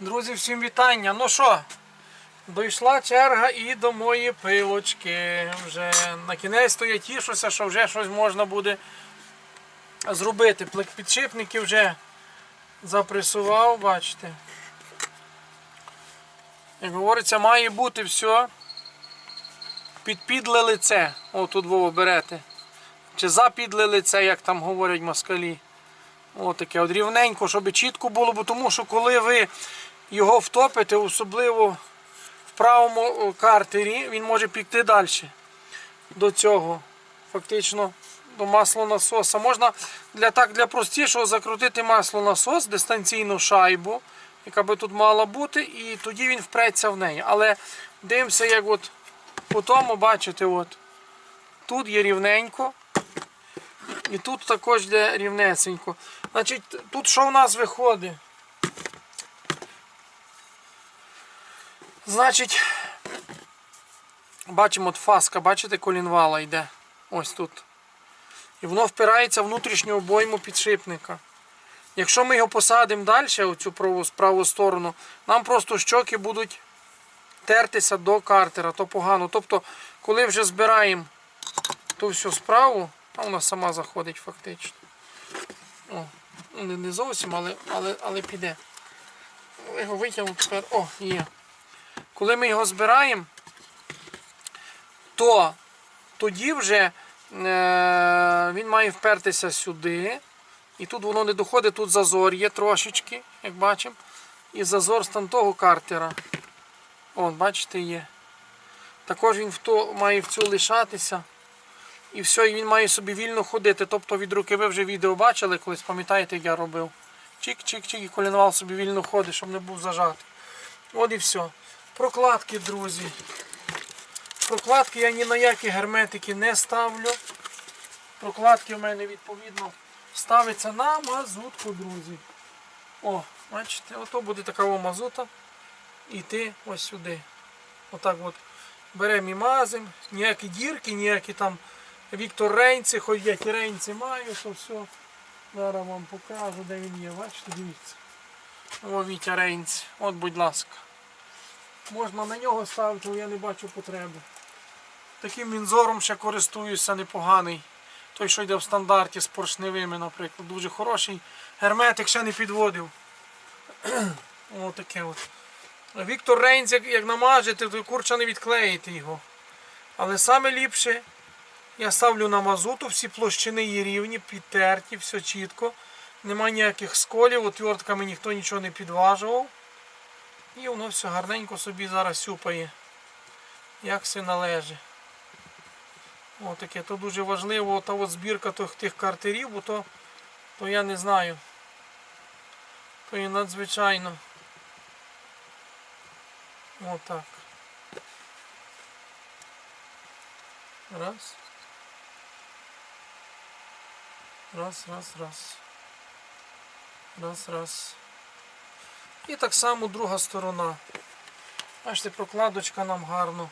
Друзі, всім вітання. Ну що, дійшла черга і до моєї пилочки. Вже на кінець то я тішуся, що вже щось можна буде зробити. Підшипники вже запресував, бачите. Як говориться, має бути все під підле лице. О, тут Вова берете. Чи за підле лице, як там говорять москалі. Отаке, от рівненько, щоб чітко було, бо тому що коли ви його втопите, особливо в правому картері, він може пікти далі до цього. Фактично до маслонасоса. Можна для так для простішого закрутити маслонасос, дистанційну шайбу, яка би тут мала бути, і тоді він впреться в неї. Але дивимося, як от по тому, бачите, от тут є рівненько. І тут також йде рівнесенько. Значить, тут що в нас виходить? Значить, бачимо, фаска, бачите, колінвала йде. Ось тут. І воно впирається в внутрішню обойму підшипника. Якщо ми його посадимо далі, оцю праву, праву сторону, нам просто щоки будуть тертися до картера, то погано. Тобто, коли вже збираємо ту всю справу, а вона сама заходить фактично. О, ну, не зовсім, але, але, але піде. Його витягну тепер. О, є. Коли ми його збираємо, то тоді вже е, він має впертися сюди. І тут воно не доходить, тут зазор є трошечки, як бачимо. І зазор з того картера. О, бачите, є. Також він в то, має в цю лишатися. І все, і він має собі вільно ходити. Тобто від руки ви вже відео бачили, колись пам'ятаєте, як я робив. Чик-чик-чик і колінвал собі вільно ходить, щоб не був зажатий. От і все. Прокладки, друзі. Прокладки я ні на які герметики не ставлю. Прокладки в мене відповідно ставиться на мазутку, друзі. О, бачите, ото буде така мазута. Іти ось сюди. Отак от беремо і мазимо. Ніякі дірки, ніякі там Віктор Рейнці, хоч я ті рейнці маю, то все. Зараз вам покажу, де він є. Бачите, дивіться. О, Вітя Рейнці. От, будь ласка. Можна на нього ставити, але я не бачу потреби. Таким мінзором ще користуюся непоганий. Той, що йде в стандарті з поршневими, наприклад. Дуже хороший. Герметик ще не підводив. Отаке от. Віктор Рейнс, як, як намажете, то курча не відклеїти його. Але саме ліпше я ставлю на мазуту, всі площини є рівні, підтерті, все чітко. Нема ніяких сколів, отвертками ніхто нічого не підважував. І воно все гарненько собі зараз сюпає. Як все належить. Отаке, то дуже важливо, та от збірка тих, тих картерів, бо то, то я не знаю. То є надзвичайно. Отак. Раз. Раз, раз, раз. Раз, раз. І так само друга сторона. Бачите, прокладочка нам гарно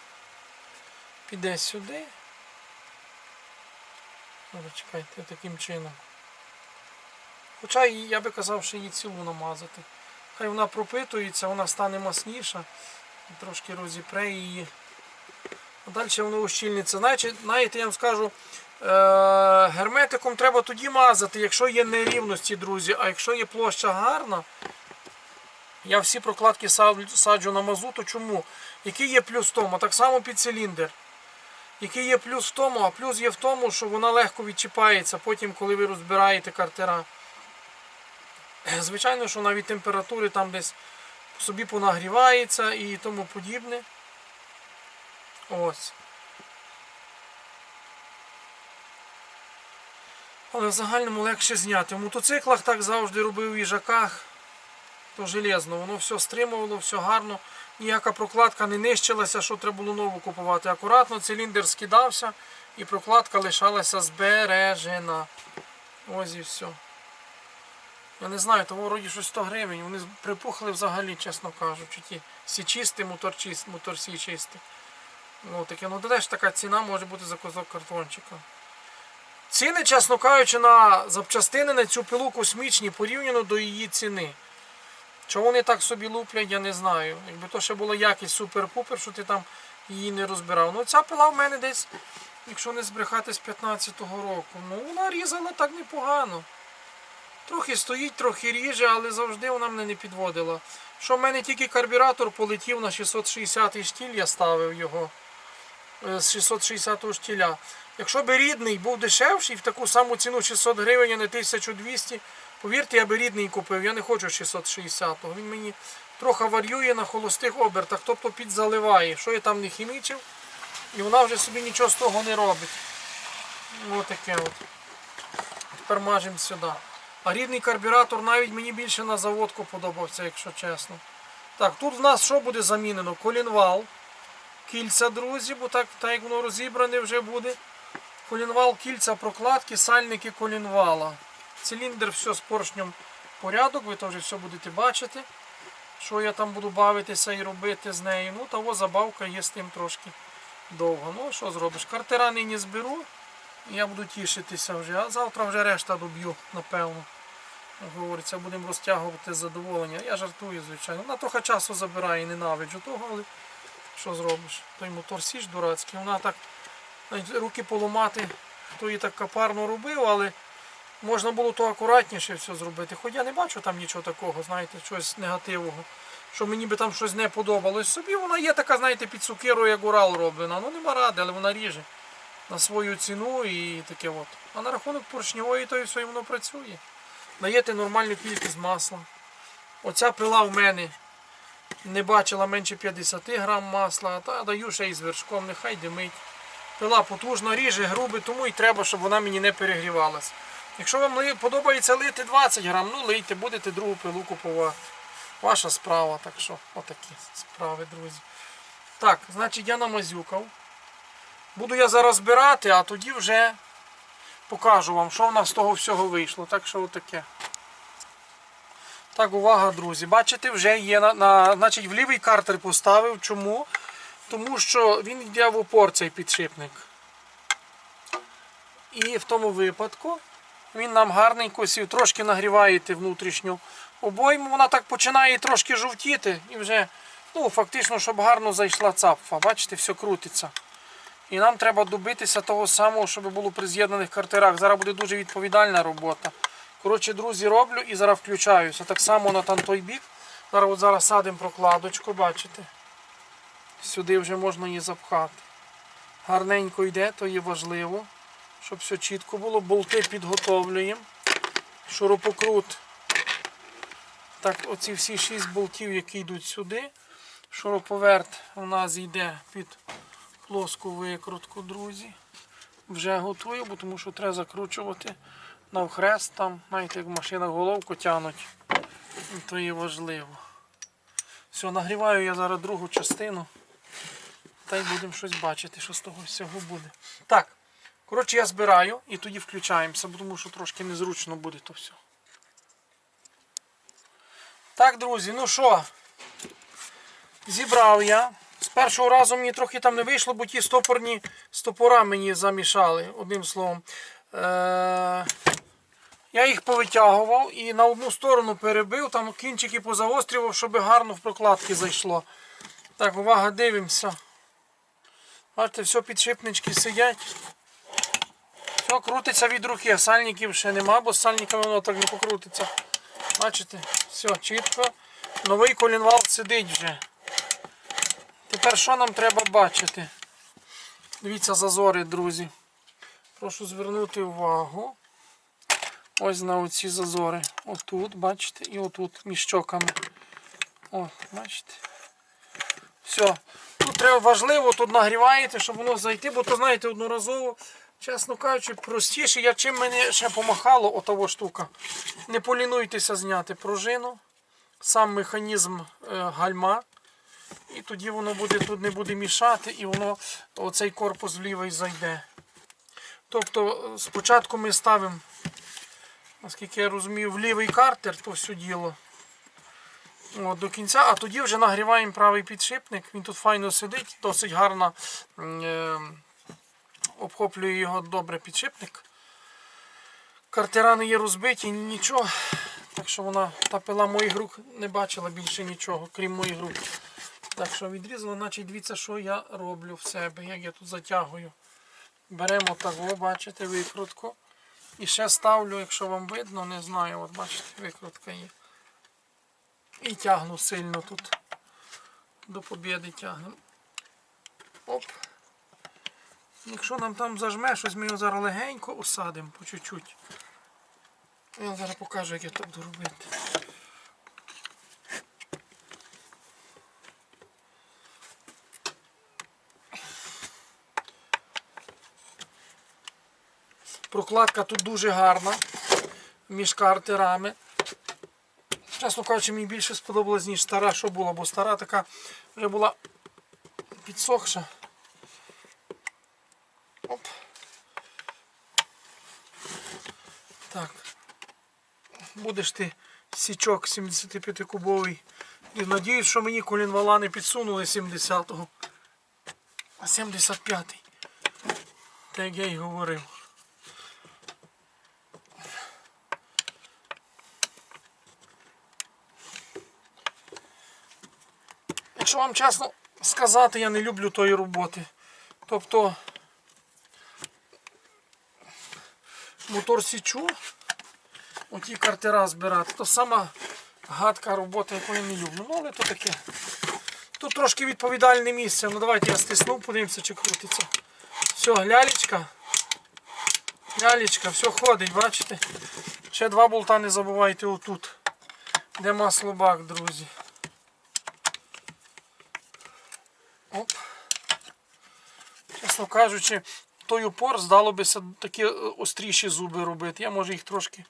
піде сюди. Зараз чекайте таким чином. Хоча я би казав, що її цілу намазати. Хай вона пропитується, вона стане масніша, трошки розіпре її. А далі воно ущільниться. Знаєте, знаєте, я вам скажу, е- герметиком треба тоді мазати, якщо є нерівності, друзі, а якщо є площа гарна, я всі прокладки саджу, на мазуту. Чому? Який є плюс в тому? Так само під циліндр. Який є плюс в тому, а плюс є в тому, що вона легко відчіпається потім, коли ви розбираєте картера. Звичайно, що навіть температури там десь собі понагрівається і тому подібне. Ось. Але в загальному легше зняти. В мотоциклах так завжди робив в їжаках. То железно, воно все стримувало, все гарно. Ніяка прокладка не нищилася, що треба було нову купувати. Акуратно циліндр скидався і прокладка лишалася збережена. Ось і все. Я не знаю, того вроді щось 100 гривень. Вони припухли взагалі, чесно кажучи. Ті всі чисті, мотор чист, мотор всі. Ну, таке, ну теж така ціна може бути за козок картончика. Ціни, чесно кажучи, на запчастини на цю пилу космічні порівняно до її ціни. Чого вони так собі луплять, я не знаю. Якби то ще була якість супер-пупер, що ти там її не розбирав. Ну ця пила в мене десь, якщо не збрехати з 15-го року. Ну вона різала так непогано. Трохи стоїть, трохи ріже, але завжди вона мене не підводила. Що в мене тільки карбюратор полетів на 660-й штіль, я ставив його е, з 660-го штіля. Якщо би рідний був дешевший, в таку саму ціну 600 гривень, а не 1200, повірте, я би рідний купив. Я не хочу 660-го. Він мені трохи варює на холостих обертах, тобто підзаливає. Що я там не хімічив, і вона вже собі нічого з того не робить. Ось таке от. Тепер мажемо сюди. А рідний карбюратор навіть мені більше на заводку подобався, якщо чесно. Так, тут в нас що буде замінено? Колінвал. Кільця, друзі, бо так, так як воно розібране вже буде. Колінвал, кільця, прокладки, сальники колінвала. Циліндр, все з поршнем порядок, ви вже все будете бачити. Що я там буду бавитися і робити з нею. Ну, того забавка є з тим трошки довго. Ну, що зробиш? Картера нині зберу. Я буду тішитися вже, а завтра вже решта доб'ю, напевно. Говориться, будемо розтягувати задоволення. Я жартую, звичайно. Вона трохи часу забирає, ненавиджу того, але що зробиш? Той мотор сіж дурацький, вона так навіть руки поламати, хто її так капарно робив, але можна було то акуратніше все зробити. Хоч я не бачу там нічого такого, знаєте, чогось негативного. Що мені би там щось не подобалось. Собі вона є така, знаєте, під сукирою, як Урал роблена. Ну нема ради, але вона ріже на свою ціну і таке от. А на рахунок поршньової, то і все і воно працює. Даєте нормальну кількість масла. Оця пила в мене не бачила менше 50 грам масла, та даю ще й з вершком, нехай димить. Пила потужна, ріже, груби, тому і треба, щоб вона мені не перегрівалася. Якщо вам подобається лити 20 грам, ну лийте, будете другу пилу купувати. Ваша справа, так що, отакі справи, друзі. Так, значить я намазюкав. Буду я зараз збирати, а тоді вже покажу вам, що в нас з того всього вийшло. Так що отаке. Так, увага, друзі. Бачите, вже є на, на значить, в лівий картер поставив. Чому? Тому що він йде в опор цей підшипник. І в тому випадку він нам гарненько сів, трошки нагріваєте внутрішню обойму. Вона так починає трошки жовтіти і вже, ну, фактично, щоб гарно зайшла цапфа. Бачите, все крутиться. І нам треба добитися того самого, щоб було при з'єднаних картерах. Зараз буде дуже відповідальна робота. Коротше, друзі, роблю і зараз включаюся. Так само на там той бік. Зараз от зараз садимо прокладочку, бачите? Сюди вже можна її запхати. Гарненько йде, то є важливо, щоб все чітко було. Болти підготовлюємо. Шурупокрут. Так, оці всі шість болтів, які йдуть сюди. Шуруповерт у нас йде під плоску викрутку, друзі. Вже готую, бо тому що треба закручувати навхрест там, знаєте, як в машинах головку тянуть. То є важливо. Все, нагріваю я зараз другу частину. Та й будемо щось бачити, що з того всього буде. Так, коротше, я збираю і тоді включаємося, тому що трошки незручно буде то все. Так, друзі, ну що, зібрав я. З першого разу мені трохи там не вийшло, бо ті стопорні стопора мені замішали, одним словом. Е- я їх повитягував і на одну сторону перебив, там кінчики позагострював, щоб гарно в прокладки зайшло. Так, увага, дивимося. Бачите, все підшипнички сидять. Все крутиться від руки, сальників ще нема, бо з сальниками воно так не покрутиться. Бачите, все чітко. Новий колінвал сидить вже. Тепер що нам треба бачити? Дивіться зазори, друзі. Прошу звернути увагу. Ось на оці зазори. Отут, бачите, і отут між щоками. О, бачите. Все. Тут треба важливо, тут нагріваєте, щоб воно зайти, бо то, знаєте, одноразово, чесно кажучи, простіше. Я чим мене ще помахало, отова штука. Не полінуйтеся зняти пружину, сам механізм е, гальма. І тоді воно буде тут не буде мішати, і воно оцей корпус в лівий зайде. Тобто е, спочатку ми ставимо, наскільки я розумію, в лівий картер то все діло. От, до кінця, а тоді вже нагріваємо правий підшипник. Він тут файно сидить, досить гарно е, обхоплює його добре підшипник. Картера не є розбиті, нічого. Так що вона та пила моїх рук не бачила більше нічого, крім моїх рук. Так що відрізала, значить дивіться, що я роблю в себе, як я тут затягую. Беремо того, бачите, викрутку. І ще ставлю, якщо вам видно, не знаю, от бачите, викрутка є. І тягну сильно тут. До побєди тягнемо. Оп. Якщо нам там зажме щось, ми його зараз легенько усадимо по чуть-чуть. Я зараз покажу, як я так буду робити. Прокладка тут дуже гарна між картерами. Чесно кажучи, мені більше сподобалось, ніж стара, що була, бо стара така вже була підсохша. Оп. Так. Будеш ти січок 75-кубовий. І надіюсь, що мені колінвала не підсунули 70-го. А 75-й. Так я й говорив. Якщо вам чесно сказати, я не люблю тої роботи. Тобто мотор січу, оті картера збирати, то сама гадка робота, яку я не люблю. Ну, але то таке. Тут трошки відповідальне місце. Ну давайте я стисну, подивимося, чи крутиться. Все, лялечка. Лялечка, все ходить, бачите? Ще два болта не забувайте отут. Де маслобак, друзі. Оп. Чесно кажучи, той упор здало би такі е, остріші зуби робити. Я може їх трошки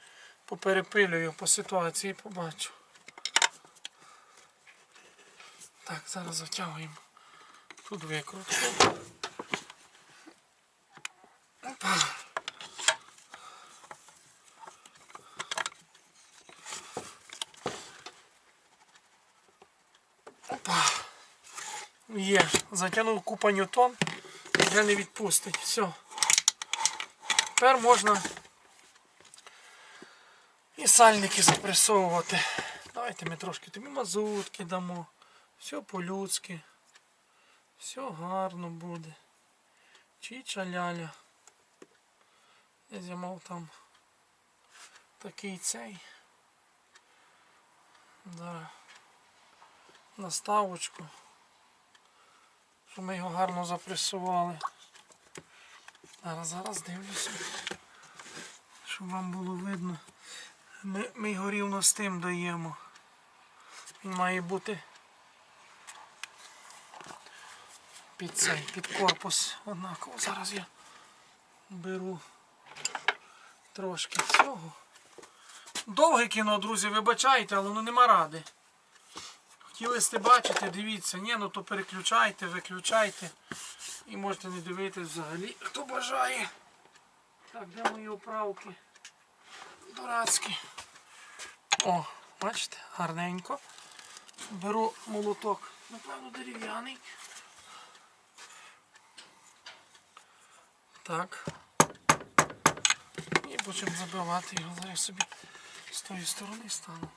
поперепилюю по ситуації, побачу. Так, зараз затягуємо. Тут викрутку. Опа. Опа. Є, затягнув купа ньютон, вже не відпустить. Все. Тепер можна і сальники запресовувати. Давайте ми трошки тобі мазутки дамо. Все по-людськи. Все гарно буде. Чіча ляля. Я зімав там такий цей. Да. Наставочку щоб ми його гарно запресували. Зараз, зараз дивлюся, щоб вам було видно. Ми, ми його рівно з тим даємо. Він має бути під цей, під корпус однаково. Зараз я беру трошки цього. Довге кіно, друзі, вибачайте, але воно нема ради. Хотіли сте бачити, дивіться, ні, ну то переключайте, виключайте. І можете не дивитись взагалі, хто бажає. Так, де мої оправки? Дурацькі. О, бачите, гарненько. Беру молоток, напевно, дерев'яний. Так. І почнемо забивати його. Зараз собі з тої сторони стану.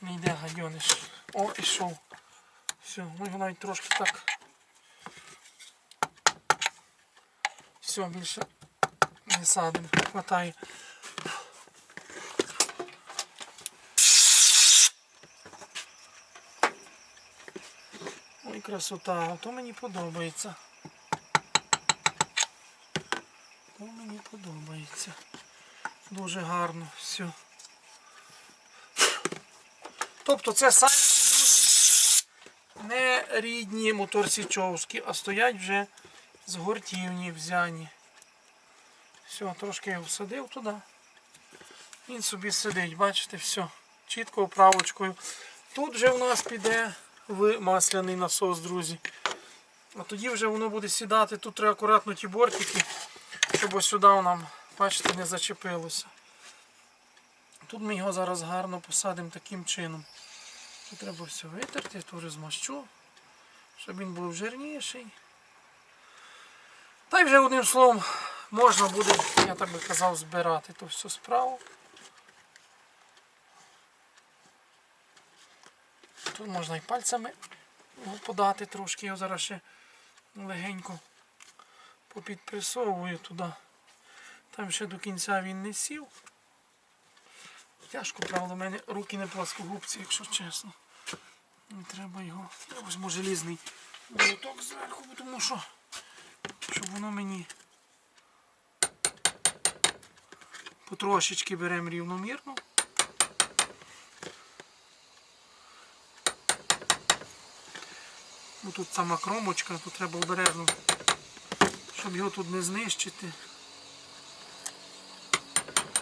Не йде гадьониш. О, пішов. Все, ми його навіть трошки так. Все, більше не садимо. Хватає. Ой, красота, то мені подобається. То мені подобається. Дуже гарно все. Тобто це самі, друзі, не рідні моторсічовські, а стоять вже з гуртівні взяні. Все, трошки його всадив туди. Він собі сидить, бачите, все. Чітко оправочкою. Тут вже в нас піде в масляний насос, друзі. А тоді вже воно буде сідати. Тут треба акуратно ті бортики, щоб ось сюди нам, бачите, не зачепилося. Тут ми його зараз гарно посадимо таким чином. Тут треба все витерти, теж змащу, щоб він був жирніший. Та й вже одним словом можна буде, я так би казав, збирати ту всю справу. Тут можна і пальцями подати трошки, я зараз ще легенько попідпресовую туди. Там ще до кінця він не сів. Тяжко, правда, в мене руки не пласкогубці, якщо чесно. Не треба його. Я візьму желізний болоток зверху, тому що щоб воно мені потрошечки беремо рівномірно. Бо тут сама кромочка, тут треба обережно, щоб його тут не знищити.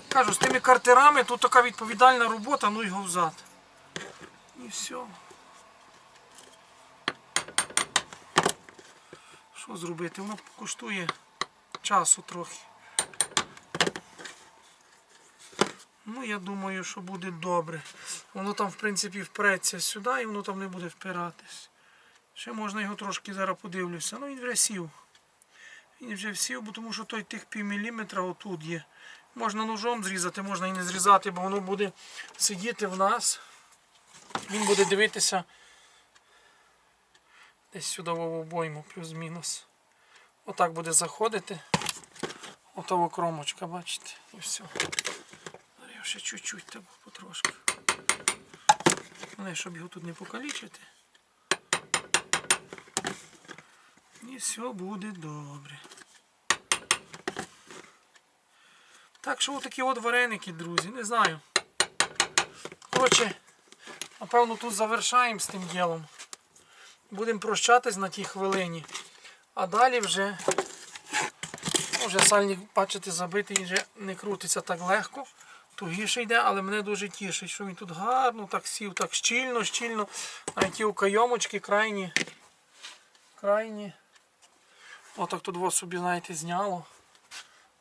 Кажу, з тими картерами тут така відповідальна робота, ну його взад. І все. Що зробити? Воно коштує часу трохи. Ну, я думаю, що буде добре. Воно там, в принципі, впреться сюди і воно там не буде впиратись. Ще можна його трошки зараз подивлюся. Ну, він вже сів. Він вже всів, бо тому що той тих пів міліметра отут є. Можна ножом зрізати, можна і не зрізати, бо воно буде сидіти в нас. Він буде дивитися десь сюди в обойму, плюс-мінус. Отак буде заходити. Отова кромочка, бачите, і все. Я ще чуть-чуть так потрошки. Але щоб його тут не покалічити. І все буде добре. Так що отакі от вареники, друзі, не знаю. Коротше, напевно, тут завершаємо з тим ділом. Будемо прощатись на тій хвилині. А далі вже, ну, вже сальник, бачите, забитий, вже не крутиться так легко. Тугіше йде, але мене дуже тішить, що він тут гарно так сів, так щільно, щільно. Навіть ті кайомочки крайні. Крайні. Отак тут вас собі, знаєте, зняло.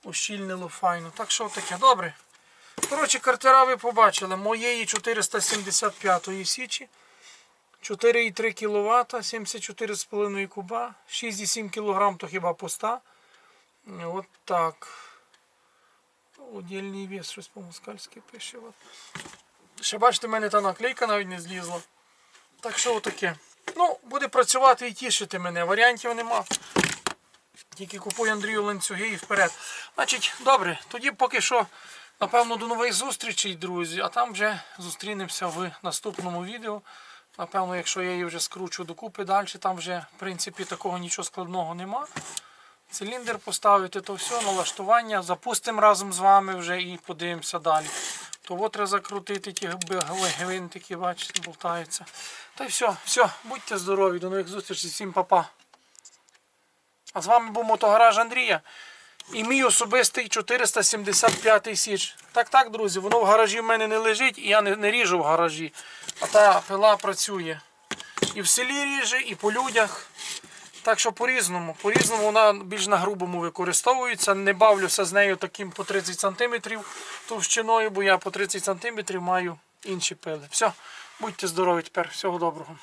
Ощільнило файно. Так що таке, добре. Коротше, картера ви побачили. Моєї 475 січі. 4,3 кВт, 74,5 куба, 6,7 кг то хіба пуста. От так. Удільний вес, щось по-москальськи пише. От. Ще бачите, в мене та наклейка навіть не злізла. Так що отаке. Ну, буде працювати і тішити мене. Варіантів нема. Тільки купуй Андрію ланцюги і вперед. Значить, добре, тоді поки що, напевно, до нових зустрічей, друзі. А там вже зустрінемося в наступному відео. Напевно, якщо я її вже скручу докупи далі, там вже в принципі такого нічого складного нема. Циліндр поставити, то все, налаштування. Запустимо разом з вами вже і подивимося далі. То треба закрутити ті гвинтики, бачите, болтаються. Та й все, все, будьте здорові, до нових зустрічей, всім па-па. А з вами був мотогараж Андрія. І мій особистий 475 січ. Так, так, друзі, воно в гаражі в мене не лежить і я не, не ріжу в гаражі. Та пила працює. І в селі ріже, і по людях. Так що по-різному. По-різному вона більш на грубому використовується. Не бавлюся з нею таким по 30 см товщиною, бо я по 30 см маю інші пили. Все, будьте здорові тепер. Всього доброго.